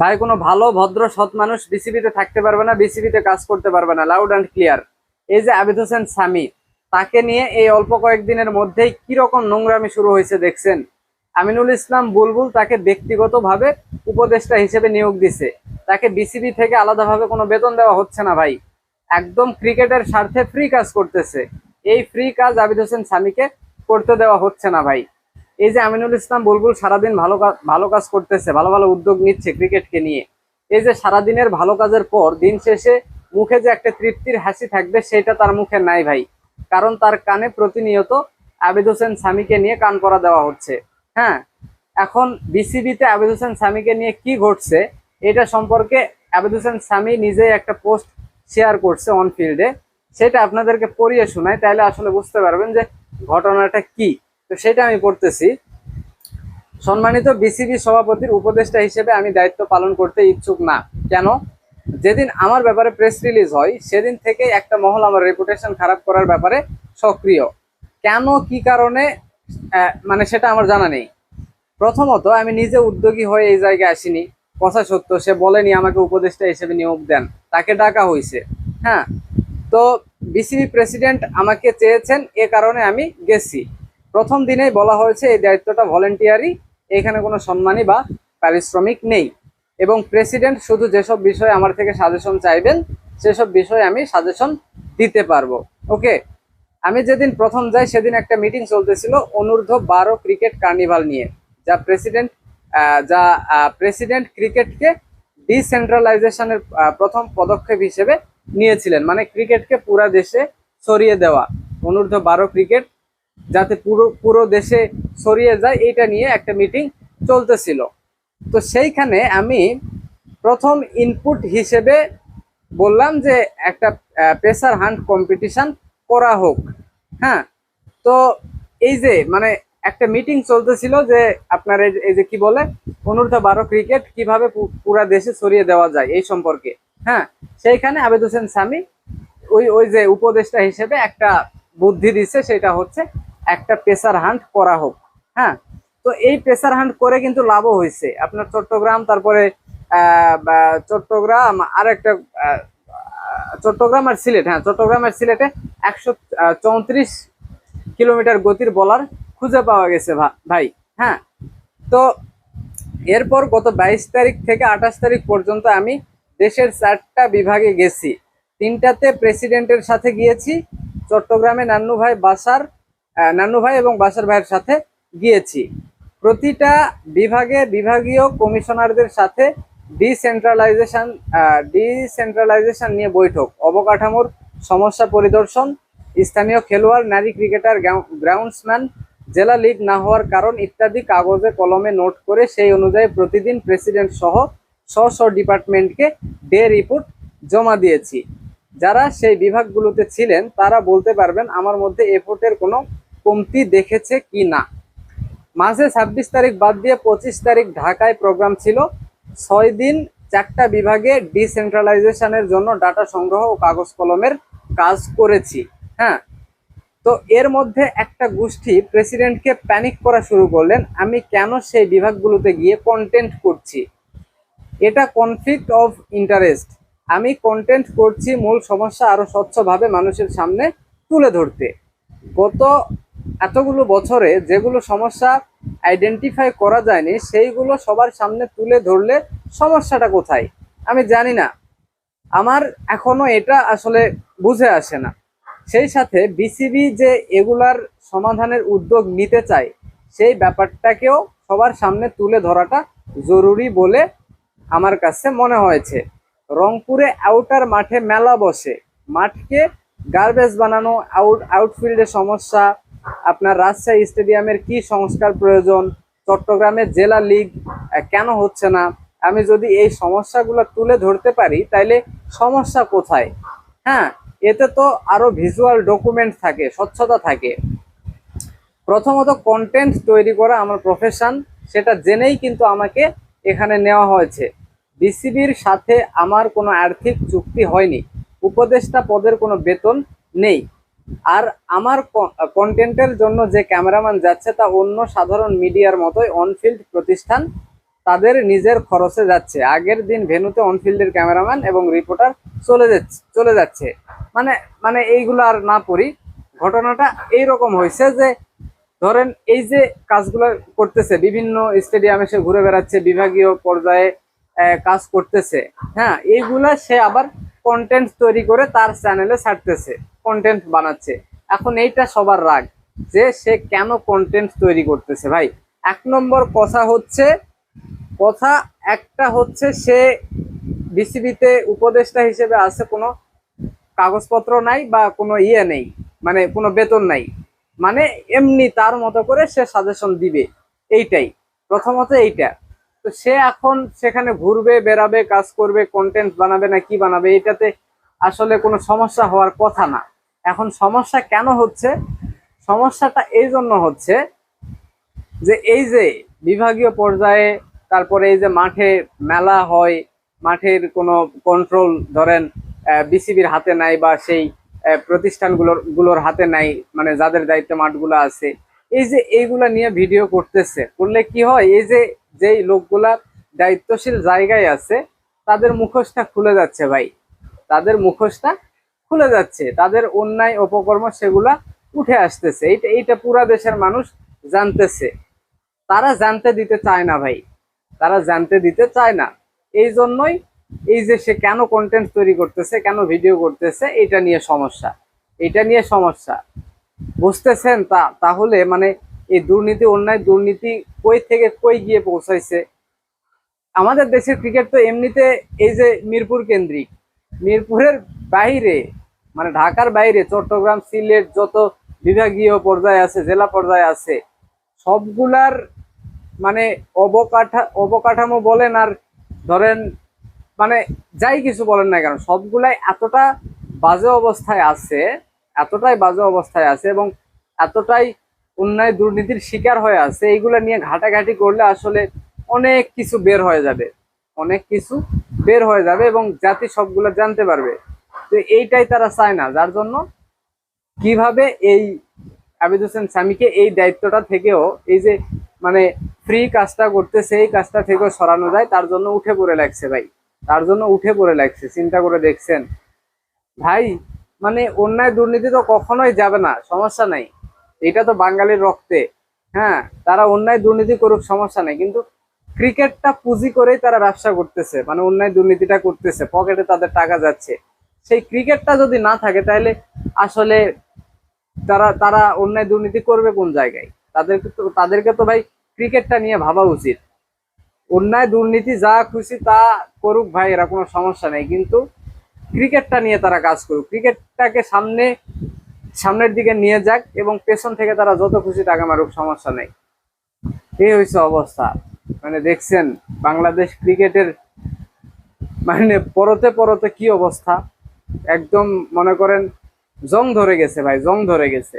ভাই, কোনো ভালো, ভদ্র, সৎ মানুষ বিসিবিতে থাকতে পারবে না বিসিবিতে কাজ করতে পারবে না লাউড অ্যান্ড ক্লিয়ার এই যে আবিদ হোসেন সামি তাকে নিয়ে এই অল্প কয়েকদিনের মধ্যেই কি রকম নোংরামি শুরু হয়েছে দেখছেন? আমিনুল ইসলাম বুলবুল তাকে ব্যক্তিগতভাবে উপদেষ্টা হিসেবে নিয়োগ দিছে। তাকে বিসিবি থেকে আলাদাভাবে কোনো বেতন দেওয়া হচ্ছে না ভাই। একদম ক্রিকেটের স্বার্থে ফ্রি কাজ করতেছে। এই ফ্রি কাজ আবিদ হোসেন স্বামীকে করতে দেওয়া হচ্ছে না ভাই। এই যে আমিনুল ইসলাম বুলবুল সারাদিন ভালো ভালো কাজ করতেছে, ভালো ভালো উদ্যোগ নিচ্ছে ক্রিকেটকে নিয়ে। এই যে সারাদিনের ভালো কাজের পর দিন শেষে মুখে যে একটা তৃপ্তির হাসি থাকবে, সেটা তার মুখে নাই ভাই। কারণ তার কানে প্রতিনিয়ত আবিদ হোসেন সামিকে নিয়ে কান পরা দেওয়া হচ্ছে। হ্যাঁ এখন বিসিবিতে আবেদ হোসেন স্বামীকে নিয়ে কি ঘটছে, এটা সম্পর্কে আবিদ হোসেন সামি নিজেই একটা পোস্ট শেয়ার করছে অন ফিল্ডে। সেটা আপনাদেরকে পড়িয়ে শোনায় তাহলে আসলে বুঝতে পারবেন যে ঘটনাটা কি। তো সেটা আমি পড়তেছি। সম্মানিত বিসিবি সভাপতির উপদেষ্টা হিসেবে আমি দায়িত্ব পালন করতে ইচ্ছুক না। কেন? যেদিন আমার ব্যাপারে প্রেস রিলিজ হয়, সেদিন থেকে একটা মহল আমার রেপুটেশন খারাপ করার ব্যাপারে সক্রিয়। কেন, কি কারণে মানে সেটা আমার জানা নেই। প্রথমত, আমি নিজে উদ্যোগী হয়ে এই জায়গায় আসিনি। কথা সত্য, সে বলেনি আমাকে উপদেষ্টা হিসেবে নিয়োগ দেন। তাকে ডাকা হয়েছে হ্যাঁ? তো বিসিবি প্রেসিডেন্ট আমাকে চেয়েছেন, এ কারণে আমি গেছি। প্রথম দিনেই বলা হয়েছে এই দায়িত্বটা ভলেন্টিয়ারি এখানে কোনো সম্মানী বা পারিশ্রমিক নেই। এবং প্রেসিডেন্ট শুধু যেসব বিষয়ে আমার থেকে সাজেশন চাইবেন, সেসব বিষয়ে আমি সাজেশন দিতে পারব। ওকে? আমি যেদিন প্রথম যাই, সেদিন একটা মিটিং চলতেছিল অনূর্ধ্ব বারো ক্রিকেট কার্নিভাল নিয়ে, যা প্রেসিডেন্ট যা প্রেসিডেন্ট ক্রিকেটকে ডিসেন্ট্রালাইজেশনের প্রথম পদক্ষেপ হিসেবে নিয়েছিলেন। মানে ক্রিকেটকে পুরা দেশে ছড়িয়ে দেওয়া। অনূর্ধ্ব বারো ক্রিকেট যাতে পুরো পুরো দেশে ছড়িয়ে যায় এটা নিয়ে একটা মিটিং চলতেছিল। তো সেইখানে আমি প্রথম ইনপুট হিসেবে বললাম যে একটা প্রেসার হান্ট কম্পিটিশন করা হোক। হ্যাঁ তো এই যে মানে একটা মিটিং চলতেছিল যে আপনার এই যে- কি বলে অনূর্ধ্ব বারো ক্রিকেট কীভাবে পুরা দেশে ছড়িয়ে দেওয়া যায় এই সম্পর্কে। হ্যাঁ সেইখানে আবেদ হোসেন সামি ওই ওই যে উপদেষ্টা হিসেবে একটা বুদ্ধি দিচ্ছে সেটা হচ্ছে একটা প্রেসার হান্ট করা হোক হ্যাঁ? তো এই প্রেসার হান্ট করে কিন্তু লাভও হয়েছে। আপনার চট্টগ্রাম, তারপরে চট্টগ্রাম আর একটা চট্টগ্রাম আর সিলেট হ্যাঁ চট্টগ্রাম আর সিলেটে একশো চৌত্রিশ কিলোমিটার গতির বলার খুঁজে পাওয়া গেছে ভাই হ্যাঁ? তো এরপর গত বাইশ তারিখ থেকে আঠাশ তারিখ পর্যন্ত আমি দেশের চারটা বিভাগে গেছি। তিনটাতে প্রেসিডেন্টের সাথে গিয়েছি, চট্টগ্রামে নান্নু ভাই বাসার নান্নু ভাই এবং বাসার ভাইয়ের সাথে গিয়েছি। প্রতিটা বিভাগে বিভাগীয় কমিশনারদের সাথে ডিসেন্ট্রালাইজেশন ডিসেন্ট্রালাইজেশন নিয়ে বৈঠক, অবকাঠামোর সমস্যা পরিদর্শন, স্থানীয় খেলোয়াড়, নারী ক্রিকেটার গ্রাউন্ডসম্যান, জেলা লিগ না হওয়ার কারণ ইত্যাদি কাগজে কলমে নোট করে সেই অনুযায়ী প্রতিদিন প্রেসিডেন্ট সহ স্ব স্ব ডিপার্টমেন্টকে ডে রিপোর্ট জমা দিয়েছি। যারা সেই বিভাগগুলোতে ছিলেন, তারা বলতে পারবেন, আমার মধ্যে এফোর্টের কোনো কমতি দেখেছে কি না? মাঝে ছাব্বিশ তারিখ বাদ দিয়ে পঁচিশ তারিখ ঢাকায় প্রোগ্রাম ছিল। ছয় দিন চারটা বিভাগে ডিসেন্ট্রালাইজেশনের জন্য ডাটা সংগ্রহ ও কাগজ কলমের কাজ করেছি। হ্যাঁ? তো এর মধ্যে একটা গোষ্ঠী প্রেসিডেন্টকে প্যানিক করা শুরু করলেন, আমি কেন সেই বিভাগগুলোতে গিয়ে কন্টেন্ট করছি? এটা কনফ্লিক্ট অফ ইন্টারেস্ট আমি কন্টেন্ট করছি মূল সমস্যা আরও স্বচ্ছভাবে মানুষের সামনে তুলে ধরতে। গত এতগুলো বছরে যেগুলো সমস্যা আইডেন্টিফাই করা যায়নি, সেইগুলো সবার সামনে তুলে ধরলে সমস্যাটা কোথায়? আমি জানি না। আমার এখনও এটা আসলে বুঝে আসে না। সেই সাথে বিসিবি যে এগুলার সমাধানের উদ্যোগ নিতে চায়, সেই ব্যাপারটাকেও সবার সামনে তুলে ধরাটা জরুরি বলে আমার কাছে মনে হয়েছে। রংপুরে আউটার মাঠে মেলা বসে। মাঠকে গার্বেজ বানানো আউট আউটফিল্ডের সমস্যা আপনার রাজশাহী স্টেডিয়ামের কি সংস্কার প্রয়োজন? চট্টগ্রামের জেলা লিগ কেন হচ্ছে না? আমি যদি এই সমস্যাগুলো তুলে ধরতে পারি, তাইলে সমস্যা কোথায়? হ্যাঁ এতে তো আরও ভিজুয়াল ডকুমেন্ট থাকে, স্বচ্ছতা থাকে। প্রথমত কন্টেন্ট তৈরি করা আমার প্রফেশন সেটা জেনেই কিন্তু আমাকে এখানে নেওয়া হয়েছে। বিসিবির সাথে আমার কোনো আর্থিক চুক্তি হয়নি। উপদেষ্টা পদের কোনো বেতন নেই। আর আমার কন্টেন্টের জন্য যে ক্যামেরাম্যান যাচ্ছে তা অন্য সাধারণ মিডিয়ার মতোই অনফিল্ড প্রতিষ্ঠান তাদের নিজের খরচে যাচ্ছে। আগের দিন ভেনুতে অনফিল্ডের ক্যামেরাম্যান এবং রিপোর্টার চলে যাচ্ছে চলে যাচ্ছে। মানে মানে এইগুলো আর না পড়ি ঘটনাটা এইরকম হয়েছে যে, ধরেন এই যে কাজগুলো করতেছে, বিভিন্ন স্টেডিয়ামে সে ঘুরে বেড়াচ্ছে, বিভাগীয় পর্যায়ে কাজ করতেছে। হ্যাঁ এইগুলা সে আবার কন্টেন্ট তৈরি করে তার চ্যানেলে ছাড়তেছে। কন্টেন্ট বানাচ্ছে। এখন এইটা সবার রাগ যে সে কেন কন্টেন্ট তৈরি করতেছে ভাই? এক নম্বর কথা হচ্ছে, কথা একটা হচ্ছে সে বিসিবিতে উপদেষ্টা হিসেবে আছে, কোনো কাগজপত্র নাই বা কোনো ইয়ে নেই মানে কোনো বেতন নাই। মানে এমনি তার মতো করে সে সাজেশন দিবে, এইটাই। প্রথমত এইটা। তো সে এখন সেখানে ঘুরবে, বেড়াবে, কাজ করবে কন্টেন্ট বানাবে না কি বানাবে, এটাতে আসলে কোনো সমস্যা হওয়ার কথা না। এখন সমস্যা কেন হচ্ছে? সমস্যাটা এই জন্য হচ্ছে যে এই যে বিভাগীয় পর্যায়ে তারপরে এই যে মাঠে মেলা হয়, মাঠের কোনো কন্ট্রোল ধরেন বিসিবির হাতে নাই বা সেই প্রতিষ্ঠানগুলোর, গুলোর হাতে নাই মানে যাদের দায়িত্বে মাঠগুলো আছে, এই যে এইগুলা নিয়ে ভিডিও করতেছে, করলে কি হয়? এই যে যেই লোকগুলা দায়িত্বশীল জায়গায় আছে, তাদের মুখোশটা খুলে যাচ্ছে ভাই। তাদের মুখোশটা খুলে যাচ্ছে, তাদের অন্যায় অপকর্ম সেগুলা উঠে আসতেছে। এইটা এইটা পুরা দেশের মানুষ জানতেছে। তারা জানতে দিতে চায় না ভাই। তারা জানতে দিতে চায় না। এই জন্যই এই যে সে কেন কন্টেন্ট তৈরি করতেছে, কেন ভিডিও করতেছে এটা নিয়ে সমস্যা। এটা নিয়ে সমস্যা। বুঝতেছেন? তা, তাহলে মানে এই দুর্নীতি, অন্যায় দুর্নীতি কই থেকে কই গিয়ে পৌঁছাইছে? আমাদের দেশের ক্রিকেট তো এমনিতে এই যে মিরপুর কেন্দ্রিক, মিরপুরের বাইরে মানে ঢাকার বাইরে চট্টগ্রাম, সিলেট যত বিভাগীয় পর্যায়ে আছে, জেলা পর্যায়ে আছে, সবগুলার মানে অবকাঠা, অবকাঠামো বলেন আর ধরেন মানে যাই কিছু বলেন না কেন, সবগুলাই এতটা বাজে অবস্থায় আছে, এতটাই বাজে অবস্থায় আছে এবং এতটাই অন্যায় দুর্নীতির শিকার হয়ে আছে, এইগুলা নিয়ে ঘাটাঘাটি করলে আসলে অনেক কিছু বের হয়ে যাবে, অনেক কিছু বের হয়ে যাবে এবং জাতি সবগুলো জানতে পারবে। তো এইটাই তারা চায় না, যার জন্য কীভাবে এই আবিদ হোসেন স্বামীকে এই দায়িত্বটা থেকেও এই যে মানে ফ্রি কাজটা করতেছে এই কাজটা থেকেও সরানো যায়, তার জন্য উঠে পড়ে লাগছে ভাই। তার জন্য উঠে পড়ে লাগছে, চিন্তা করে দেখছেন। ভাই মানে অন্যায় দুর্নীতি তো কখনোই যাবে না, সমস্যা নাই। এটা তো বাঙালির রক্তে। হ্যাঁ তারা অন্যায় দুর্নীতি করুক, সমস্যা নাই। কিন্তু ক্রিকেটটা পুঁজি করেই তারা ব্যবসা করতেছে মানে অন্যায় দুর্নীতিটা করতেছে পকেটে তাদের টাকা যাচ্ছে। সেই ক্রিকেটটা যদি না থাকে, তাহলে আসলে তারা তারা অন্যায় দুর্নীতি করবে কোন জায়গায়? তাদেরকে তো তাদেরকে তো ভাই ক্রিকেটটা নিয়ে ভাবা উচিত। অন্যায় দুর্নীতি যা খুশি তা করুক ভাই, এরা কোনো সমস্যা নেই। কিন্তু ক্রিকেটটা নিয়ে তারা কাজ করুক। ক্রিকেটটাকে সামনে, সামনের দিকে নিয়ে যাক এবং পেছন থেকে তারা যত খুশি টাকা মারুক, সমস্যা নেই। এই হয়েছে অবস্থা। মানে দেখছেন, বাংলাদেশ ক্রিকেটের মানে পরতে পরতে কি অবস্থা? একদম মনে করেন জং ধরে গেছে ভাই জং ধরে গেছে।